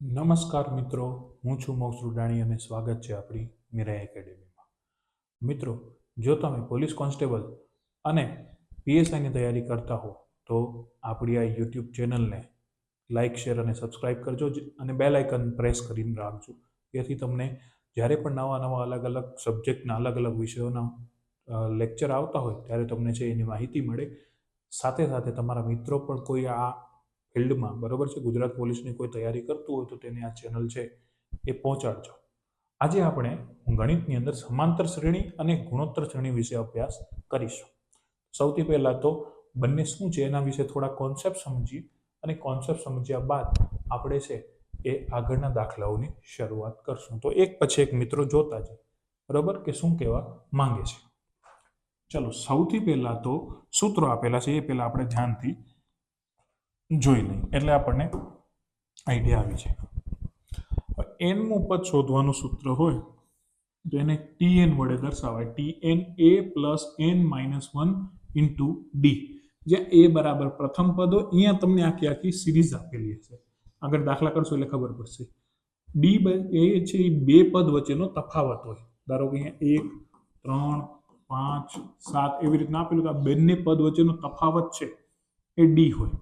નમસ્કાર મિત્રો, હું છું મોક્ષ રૂડાણી અને સ્વાગત છે આપણી મીરા એકેડેમીમાં. મિત્રો, જો તમે પોલીસ કોન્સ્ટેબલ અને પીએસઆઈની તૈયારી કરતા હો, તો આપણી આ યુટ્યુબ ચેનલને લાઇક શેર અને સબસ્ક્રાઇબ કરજો અને બેલ આઇકન પ્રેસ કરીને રાખજો. જેથી તમને જ્યારે પણ નવા નવા અલગ અલગ સબ્જેક્ટના અલગ અલગ વિષયોના લેક્ચર આવતા હોય, ત્યારે તમને છે એની માહિતી મળે. સાથે સાથે તમારા મિત્રો પણ કોઈ આ ફિલ્ડમાં, બરોબર છે? ગુજરાત પોલીસની કોઈ તૈયારી કરતું હોય તો તેને આ ચેનલ છે એ પહોંચાડજો. આજે આપણે ગણિતની અંદર સમાંતર શ્રેણી અને ગુણોત્તર શ્રેણી વિશે અભ્યાસ કરીશું. સૌથી પહેલાં તો બંને શું છે એના વિશે થોડા કોન્સેપ્ટ સમજી અને કોન્સેપ્ટ સમજ્યા બાદ આપણે છે એ આગળના દાખલાઓની શરૂઆત કરશું. તો એક પછી એક મિત્રો જોતા જ બરાબર? કે શું કહેવા માંગે છે? ચલો, સૌથી પહેલાં તો સૂત્રો આપેલા છે એ પહેલાં આપણે ધ્યાનથી જોઈ લઈએ. એટલે આપણને આઈડિયા આવી જાય. એનનું પદ શોધવાનું સૂત્ર હોય, તો એને ટી એન વડે દર્શાવાય. T N A plus N minus one into D જ્યાં એ બરાબર પ્રથમ પદ હોય અહીંયા તમને આખી આખી સિરીઝ આપેલી હશે. આગળ દાખલા કરશો એટલે ખબર પડશે. ડી એ છે એ બે પદ વચ્ચેનો તફાવત હોય. ધારો કે અહીંયા એક, ત્રણ, પાંચ, સાત, એવી રીતના આપેલું કે આ બંને પદ વચ્ચેનો તફાવત છે, એ ડી હોય.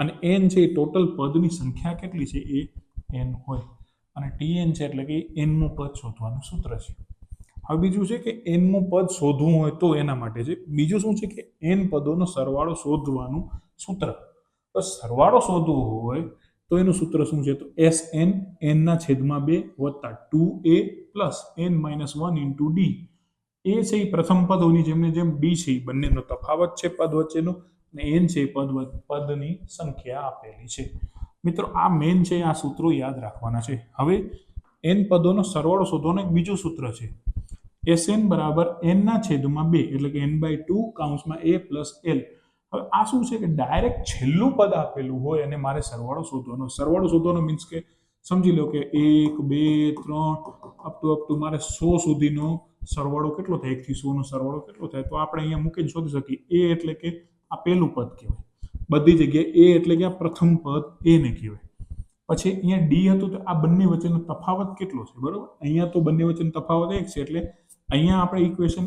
અને એન છે એ ટોટલ પદની સંખ્યા કેટલી છે એ એન હોય. અને ટી એન છે એટલે કે એનનું પદ શોધવાનું સૂત્ર છે. હવે બીજું છે કે એનનું પદ શોધવું હોય તો એના માટે છે. બીજું શું છે કે એન પદોનો સરવાળો શોધવાનું સૂત્ર. તો સરવાળો શોધવો હોય તો એનું સૂત્ર શું છે? તો એસ એન એનના છેદમાં બે વત્તા two A plus N minus one into D. A છે એ પ્રથમ પદોની જેમને જેમ ડી છે. એ બંનેનો તફાવત છે પદ વચ્ચેનો. અને એન છે પદ પદની સંખ્યા આપેલી છે. મિત્રો, આ મેન છે, આ સૂત્રો યાદ રાખવાના છે. હવે એન પદોનો સરવાળો શોધવાનો એક બીજું સૂત્ર છે. એસ એન બરાબર એનના છેદમાં બે, એટલે કે એન બાય ટુ કાઉન્સમાં એ પ્લસ એલ હવે આ શું છે કે ડાયરેક્ટ છેલ્લું પદ આપેલું હોય અને મારે સરવાળો શોધવાનો. સરવાળો શોધવાનો મીન્સ કે સમજી લો કે એક, બે, ત્રણ અપ ટુ અપ ટુ મારે સો સુધીનો સરવાળો કેટલો થાય? એકથી સોનો સરવાળો કેટલો થાય? તો આપણે અહીંયા મૂકીને શોધી શકીએ. એ એટલે કે આ પહેલું પદ કહેવાય. બધી જગ્યાએ એ એટલે કે આ પ્રથમ પદ એને કહેવાય. પછી અહીંયા ડી હતું તો આ બંને વચ્ચેનો તફાવત કેટલો છે? બરોબર? અહીંયા તો બંને વચ્ચેનો તફાવત એક છે એટલે અહીંયા આપણે ઇક્વેશન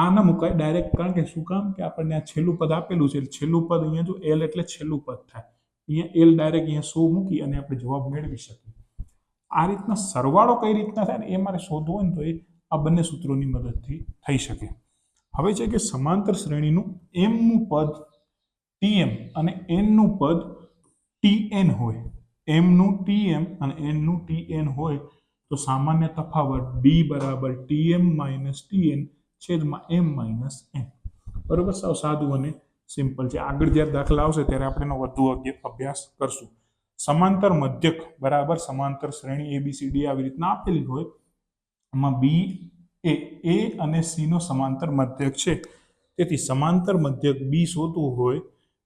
આ ના મુકાય ડાયરેક્ટ કારણ કે શું કામ? કે આપણને આ છેલ્લું પદ આપેલું છે. છેલ્લું પદ અહીંયા જો એલ એટલે છેલ્લું પદ થાય. અહીંયા એલ ડાયરેક્ટ અહીંયા સો મૂકી અને આપણે જવાબ મેળવી શકીએ. આ રીતના સરવાળો કઈ રીતના થાય ને એ મારે શોધવો હોય ને તો એ આ બંને સૂત્રોની મદદથી થઈ શકે. હવે છે કે સમાંતર શ્રેણીનું એમનું પદ ટીએમ અને એનનું પદ ટીએન હોય. એમનું ટીએમ અને એનનું ટીએન હોય તો સામાન્ય તફાવત ડી બરાબર ટીએમ માઇનસ ટીએન છેદમાં એમ માઇનસ એન બરોબર સાવ સાદું અને સિમ્પલ છે. આગળ જ્યારે દાખલા આવશે ત્યારે આપણે એનો વધુ અભ્ય- અભ્યાસ કરશું. સમાંતર મધ્યક બરાબર સમાંતર શ્રેણી એબીસીડી આવી રીતના આપેલી હોય. એમાં બી એ એ અને સીનો સમાંતર મધ્યક છે. તેથી સમાંતર મધ્યક બી શોધવું હોય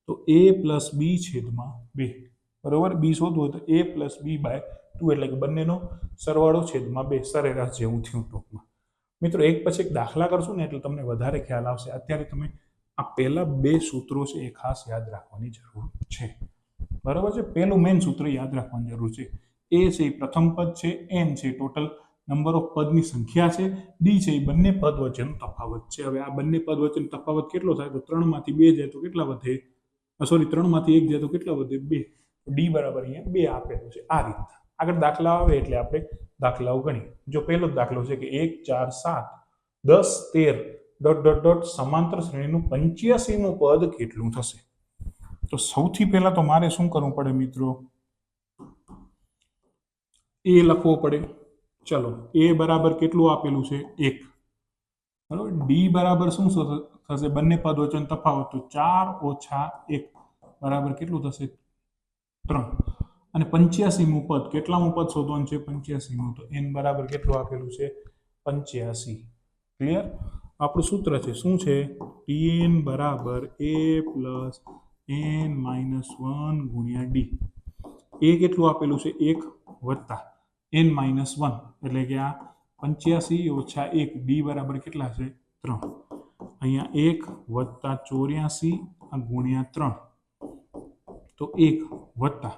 તો એ પ્લસ બી છેદમાં બે. બરોબર? બી શોધવું હોય તો A plus B by two એટલે કે બંનેનો સરવાળો છેદમાં બે. સરેરાશ જેવું થયું ટૂંકમાં. મિત્રો, એક પછી એક દાખલા કરશું ને એટલે તમને વધારે ખ્યાલ આવશે. અત્યારે તમે આ પહેલા બે સૂત્રો છે એ ખાસ યાદ રાખવાની જરૂર છે. બરાબર છે? પહેલું મેઇન સૂત્ર યાદ રાખવાની જરૂર છે. એ છે પ્રથમ પદ છે. એન છે ટોટલ નંબર ઓફ પદની સંખ્યા છે ડી છે, એ બંને પદ વચ્ચેનો તફાવત છે. હવે આ બંને પદ વચ્ચેનો તફાવત કેટલો થાય? તો ત્રણમાંથી બે જાય તો કેટલા વધે? સોરી ત્રણમાંથી એક જાય તો કેટલા વધે? બે. ડી બરાબર અહીંયા બે આપેલું છે. આ રીતના. આગળ દાખલા આવે એટલે આપણે દાખલાઓ ગણીએ. જો પહેલો દાખલો છે કે એક, ચાર, સાત, દસ, તેર, ડોટ ડોટ ડોટ, સમાંતર શ્રેણીનું પંચ્યાસીમું પદ કેટલું થશે? તો સૌથી પહેલા તો મારે શું કરવું પડે મિત્રો? એ લખવો પડે. ચલો, એ બરાબર કેટલું આપેલું છે? એક. બરાબર ડી બરાબર શું થશે? બંને પદ વચ્ચેનો તફાવત. તો ચાર ઓછા એક. બરાબર કેટલું થશે? ત્રણ. અને પંચ્યાસીમું પદ, કેટલામું પદ શોધવાનું છે? પંચ્યાસીમું. તો એન બરાબર કેટલું આપેલું છે? પંચ્યાસી. ક્લિયર? આપણું સૂત્ર છે, શું છે? ટીએન બરાબર a plus n minus one ગુણ્યા ડી. એ કેટલું આપેલું છે? એક વત્તા. એન માઇનસ વન એટલે કે આ પંચ્યાસી ઓછા એક ડી બરાબર કેટલા છે? ત્રણ. અહીંયા એક વત્તા ચોર્યાસી ગુણ્યા ત્રણ. તો એક વત્તા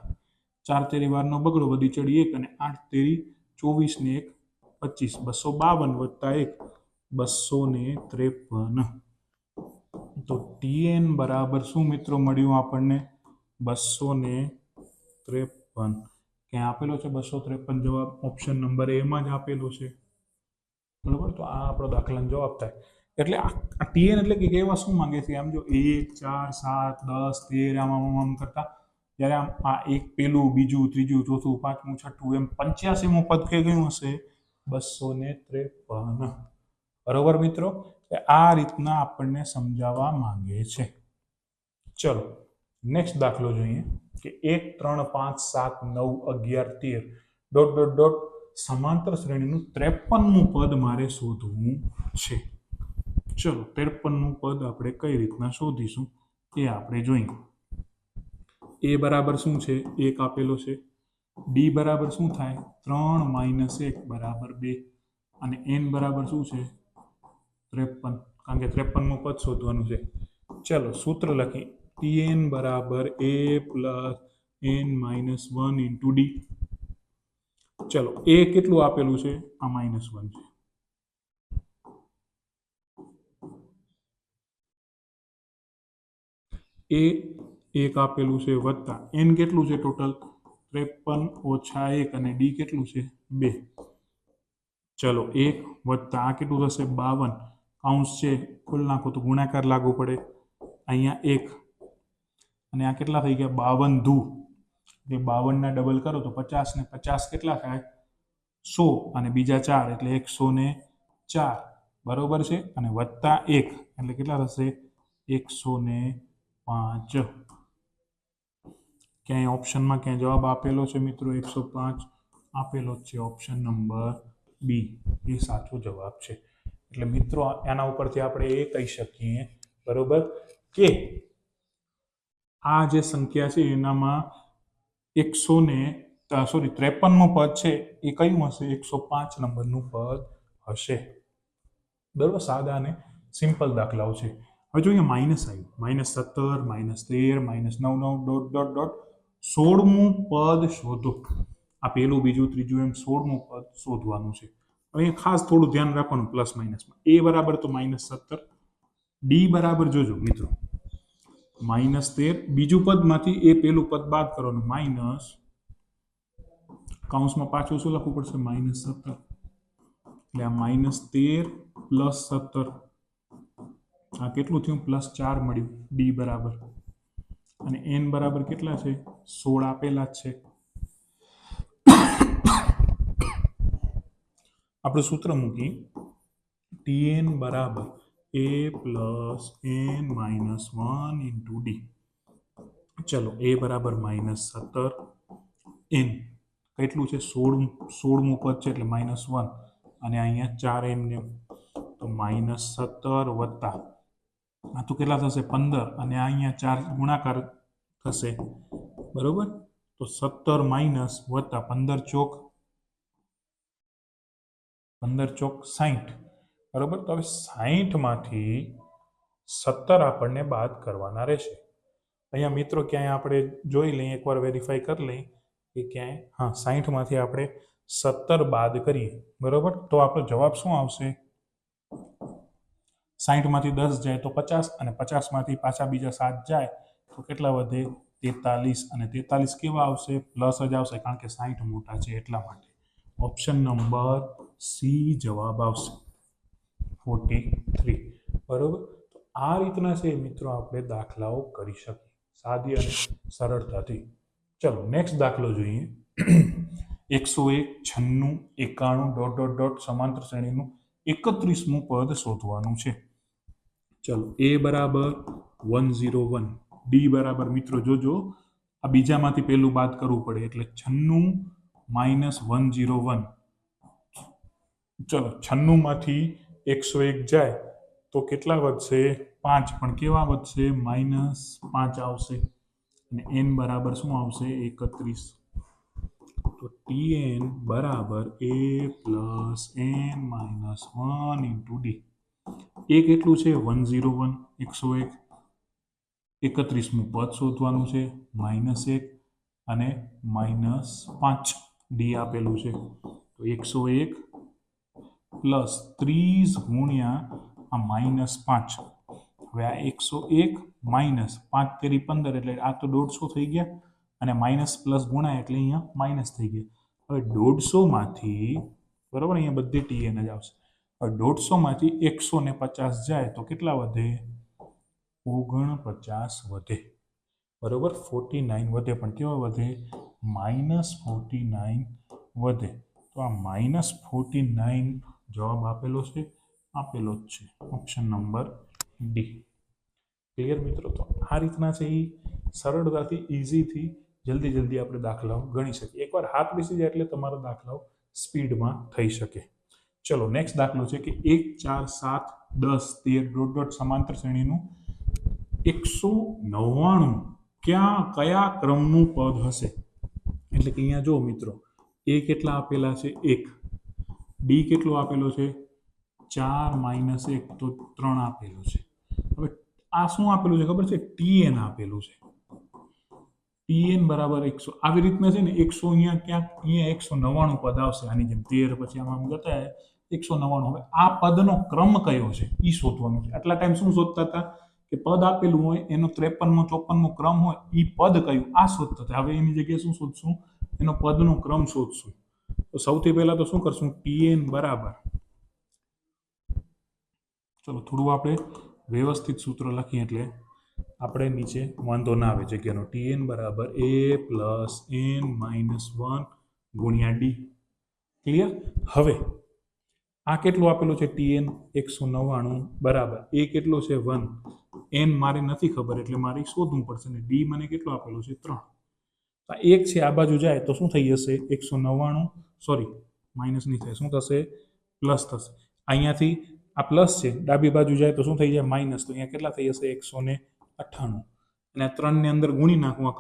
ચાર તેરી વારનો બગડો વધી ચડી એક અને આઠ તેરી ચોવીસ ને એક પચીસ. બસો બાવન વત્તા એક બસો ને ત્રેપન. તો ટીએન બરાબર શું મિત્રો મળ્યું આપણને? બસો ને ત્રેપન. ક્યાં આપેલો છે, બસો ત્રેપન જવાબ ઓપ્શન નંબર એમાં જ આપેલો છે. બરાબર? તો આ આપણો દાખલાનો જવાબ થાય. એટલે આ ટીએન એટલે કે એવા શું માંગે છે? આમ જો એક, ચાર, સાત, દસ, તેર આમ આમ આમ કરતા, જ્યારે આમ આ એક પેલું, બીજું, ત્રીજું, ચોથું, પાંચમું, છઠ્ઠું, એમ પંચ્યાસીમું પદ કઈ ગયું હશે? બસો ને ત્રેપન. બરોબર મિત્રો? આ રીતના આપણને સમજાવવા માંગે છે. ચલો નેક્સ્ટ દાખલો જોઈએ. કે એક, ત્રણ, પાંચ, સાત, નવ, અગિયાર, તેર. ડોટ ડોટ ડોટ, સમાંતર શ્રેણીનું ત્રેપનમું પદ મારે શોધવું છે. ચલો ત્રેપનનું પદ આપણે કઈ રીતના શોધીશું એ આપણે જોઈએ એ બરાબર શું છે? એક આપેલો છે. ડી બરાબર શું થાય? ત્રણ માઇનસ એક બરાબર બે. અને એન બરાબર શું છે? ત્રેપન. કારણ કે ત્રેપનનું પદ શોધવાનું છે. ચલો, સૂત્ર લખી ટી એન બરાબર a plus n minus one into d ચલો એ કેટલું આપેલું છે? આ માઇનસ વન છે. એ એક આપેલું છે વત્તા એન કેટલું છે ટોટલ ત્રેપન ઓછા એક અને ડી કેટલું છે? બે. ચલો, એક વત્તા આ કેટલું થશે? બાવન. કાઉન્સ છે? ખુલ્લ નાખો તો ગુણાકાર લાગુ પડે. અહીંયા એક અને આ કેટલા થઈ ગયા? બાવન ધુ એ બાવનના ડબલ કરો તો પચાસ ને પચાસ કેટલા થાય? સો અને બીજા ચાર એટલે એકસો ને ચાર. બરોબર છે? અને વત્તા એક એટલે કેટલા થશે? એકસો ને પાંચ. ક્યાંય ઓપ્શનમાં ક્યાંય જવાબ આપેલો છે મિત્રો? એકસો પાંચ. આપેલો જ છે ઓપ્શન નંબર બી એ સાચો જવાબ છે. એટલે મિત્રો એના ઉપરથી આપણે એ કહી શકીએ. બરોબર? કે આ જે સંખ્યા છે એનામાં એકસો ને સોરી ત્રેપનનું પદ છે, એ કયું હશે? એકસો પાંચ નંબરનું પદ હશે. બરાબર? સાદા અને સિમ્પલ દાખલાઓ છે. હવે જોઈએ માઇનસ આવ્યું. માઇનસ સત્તર, માઇનસ તેર, માઇનસ નવ નવ, ડોટ ડોટ ડોટ. સોળમું પદ શોધો. આ પેલું બીજું, ત્રીજું એમ સોળમું પદ શોધવાનું છે. હવે ખાસ થોડું ધ્યાન રાખવાનું, પ્લસ માઇનસમાં. એ બરાબર તો માઇનસ સત્તર. ડી બરાબર જોજો, મિત્રો. માઇનસ તેર. બીજું પદમાંથી એ પેલું પદ બાદ કરવાનું. માઇનસ કાઉન્સમાં પાછું શું લખવું પડશે? માઇનસ સત્તર. એટલે આ માઇનસ તેર પ્લસ સત્તર. આ કેટલું થયું? પ્લસ ચાર મળ્યું. ડી બરાબર. અને એન બરાબર કેટલા છે? સોળ આપેલા જ છે. આપણે સૂત્ર મૂકી ટી એન બરાબર. A plus n minus one into d ચલો એ બરાબર માઇનસ સત્તર એન કેટલું છે? સોળ સોળમું પદ છે એટલે માઇનસ વન અને અહીંયા ચાર એમને તો માઇનસ સત્તર વત્તા. આ તો કેટલા થશે? પંદર. અને અહીંયા ચાર ગુણાકાર થશે. બરોબર? તો સત્તર માઇનસ વત્તા પંદર ચોક. પંદર ચોક સાહીઠ બરોબર? તો હવે સાહીઠમાંથી સત્તર આપણને બાદ કરવાના રહેશે. અહીંયા મિત્રો ક્યાંય આપણે જોઈ લઈએ, એકવાર વેરીફાઈ કરી લઈએ કે ક્યાંય, હા, સાહીઠમાંથી આપણે સત્તર બાદ કરીએ. બરાબર? તો આપણો જવાબ શું આવશે? સાહીઠમાંથી દસ જાય તો પચાસ અને પચાસમાંથી પાછા બીજા સાત જાય તો કેટલા વધે? તેતાલીસ અને તેતાલીસ કેવા આવશે? પ્લસ જ આવશે કારણ કે સાહીઠ મોટા છે એટલા માટે. ઓપ્શન નંબર સી જવાબ આવશે. ફોર્ટી થ્રી બરાબર? તો આ રીતના છે મિત્રો આપણે દાખલાઓ કરી શકીએ. સાદી અને સરળતાથી. ચલો નેક્સ્ટ દાખલો જોઈએ. એકસો એક, છન્નું, એકાણું ડોટ ડોટ ડોટ સમાંતર શ્રેણીનું એકત્રીસમું પદ શોધવાનું છે. ચલો, એ બરાબર વન ઝીરો વન. ડી બરાબર, મિત્રો, જોજો. આ બીજામાંથી પહેલું બાદ કરવું પડે, એટલે છન્નું માઇનસ વન ઝીરો વન. ચલો, છન્નુંમાંથી એકસો એક જાય, તો કેટલા વધશે? પાંચ. પણ કેવા વધશે? માઇનસ પાંચ આવશે. અને એન બરાબર શું આવશે? એકત્રીસ. તો ટી એન બરાબર a plus n minus one into d. એ કેટલું છે? One zero one. એકસો એક. એકત્રીસમું પદ શોધવાનું છે. માઇનસ એક અને માઇનસ પાંચ ડી આપેલું છે. તો એકસો એક પ્લસ ત્રીસ ગુણ્યા આ માઇનસ પાંચ. હવે આ એકસો એક માઇનસ પાંચ તેરી પંદર એટલે આ તો દોઢસો થઈ ગયા અને માઇનસ પ્લસ ગુણાય એટલે અહીંયા માઇનસ થઈ ગયા. હવે દોઢસોમાંથી, બરાબર, અહીંયા બધી ટીએન જ આવશે. હવે દોઢસોમાંથી એકસો ને પચાસ જાય તો કેટલા વધે? ઓગણપચાસ વધે. બરાબર, ફોર્ટી નાઇન વધે. પણ કેવા વધે? માઇનસ ફોર્ટી નાઇન વધે. તો આ માઇનસ ફોર્ટી નાઇન જવાબ આપેલો છે, આપેલો જ છે. ઓપ્શન નંબર ડી ક્લિયર મિત્રો? તો આ રીતના છે એ સરળતાથી ઇઝીથી જલ્દી જલ્દી આપણે દાખલાઓ ગણી શકીએ. એકવાર હાથ બેસી જાય એટલે તમારો દાખલાઓ સ્પીડમાં થઈ શકે. ચલો નેક્સ્ટ દાખલો છે કે એક, ચાર, સાત, દસ, તેર, દોઢ દોઢ સમાંતર શ્રેણીનું એકસો નવ્વાણું ક્યાં, કયા ક્રમનું પદ હશે? એટલે કે અહીંયા જો મિત્રો, એ કેટલા આપેલા છે? એક. ડી કેટલો આપેલો છે? ચાર માઇનસ એક તો ત્રણ આપેલો છે. હવે આ શું આપેલું છે ખબર છે? ટીએન આપેલું છે. ટીએન બરાબર એકસો આવી રીતના છે ને એકસો અહીંયા ક્યાંક, અહીંયા એકસો નવ્વાણું પદ આવશે. આની જેમ તેર પછી આમાં આમ જતા એકસો નવ્વાણું. હવે આ પદનો ક્રમ કયો છે? એ શોધવાનું છે. આટલા ટાઈમ શું શોધતા હતા? કે પદ આપેલું હોય, એનો ત્રેપનમો, ચોપનમો ક્રમ હોય એ પદ કયું? આ શોધતા હતા. હવે એની જગ્યાએ શું શોધશું? એનો પદનો ક્રમ શોધશું. તો સૌથી પહેલાં તો શું કરશું? ટીએન બરાબર. ચલો, થોડું આપણે વ્યવસ્થિત સૂત્ર લખીએ એટલે આપણે નીચે વાંધો ના આવે જગ્યાનો. ટીએન બરાબર a plus n minus one ગુણ્યા ડી ક્લિયર હવે, આ કેટલું આપેલું છે? ટીએન એકસો નવ્વાણું. બરાબર. એ કેટલો છે? વન એન મારે નથી ખબર એટલે મારે શોધવું પડશે ને ડી મને કેટલું આપેલું છે? ત્રણ. આ એક છે, આ બાજુ જાય તો શું થઈ જશે? એકસો નવ્વાણું સોરી માઇનસ નહીં થાય. શું થશે? પ્લસ થશે. અહીંયાથી આ પ્લસ છે, ડાબી બાજુ જાય તો શું થઈ જાય? માઇનસ તો અહીંયા કેટલા થઈ જશે? એકસો ને અઠ્ઠાણું. અને ત્રણની અંદર ગુણી નાખું આ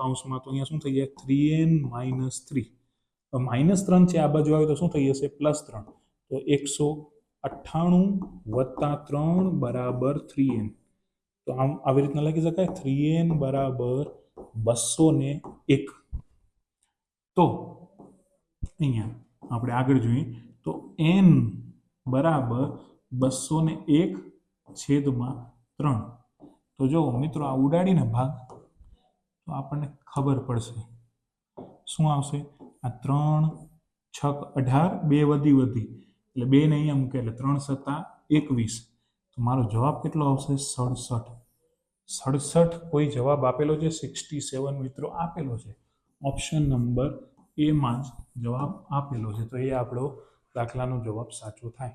તો અહીંયા શું થઈ જાય? Three n minus three minus ત્રણ છે, આ બાજુ આવે તો શું થઈ જશે? પ્લસ ત્રણ. તો એકસો અઠ્ઠાણું વત્તા ત્રણ બરાબર થ્રી એન તો આમ આવી રીતના લખી શકાય? થ્રી એન બરાબર બસો ને એક. તો અહીંયા આપણે આગળ જોઈએ, તો એન બરાબર બસો ને એક છેદમાં ત્રણ. તો જો મિત્રો આ ઉડાડીને ભાગ, તો આપણને ખબર પડશે. શું આવશે? આ ત્રણ છક અઢાર, બે વધી વધી. એટલે બે નહીં અહીંયા મૂકે એટલે ત્રણ સત્તા એકવીસ. તો મારો જવાબ કેટલો આવશે? સડસઠ. સડસઠ કોઈ જવાબ આપેલો છે? સિક્સટી સેવન મિત્રો આપેલો છે. ઓપ્શન નંબર એમાં જ જવાબ આપેલો છે. તો એ આપણો દાખલાનો જવાબ સાચો થાય.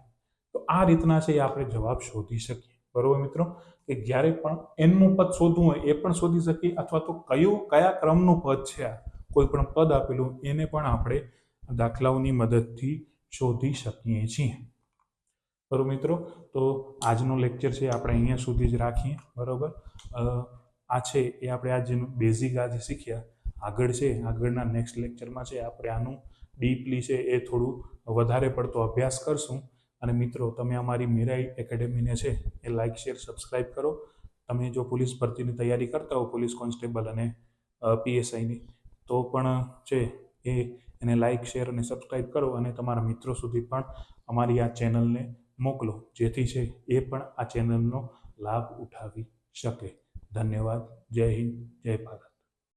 તો આ રીતના છે એ આપણે જવાબ શોધી શકીએ. બરોબર મિત્રો? કે જ્યારે પણ એનનું પદ શોધવું હોય એ પણ શોધી શકીએ અથવા તો કયું, કયા ક્રમનું પદ છે આ? કોઈ પણ પદ આપેલું એને પણ આપણે દાખલાઓની મદદથી શોધી શકીએ છીએ. બરોબર મિત્રો? તો આજનો લેક્ચર છે આપણે અહીંયા સુધી જ રાખીએ. બરોબર? આ છે એ આપણે આજે બેઝિક આજે શીખ્યા. આગળ છે, આગળના નેક્સ્ટ લેક્ચરમાં છે, આપણે આનું ડીપલી છે એ થોડું વધારે પડતો અભ્યાસ કરશું. અને મિત્રો, તમે અમારી મીરાઈ એકેડેમીને છે એ લાઇક શેર સબસ્ક્રાઇબ કરો. તમે જો પોલીસ ભરતીની તૈયારી કરતા હો, પોલીસ કોન્સ્ટેબલ અને પીએસઆઈની તો પણ છે એ, એને લાઇક શેર અને સબસ્ક્રાઇબ કરો અને તમારા મિત્રો સુધી પણ અમારી આ ચેનલને મોકલો, જેથી છે એ પણ આ ચેનલનો લાભ ઉઠાવી શકે. ધન્યવાદ. જય હિન્દ. જય ભારત.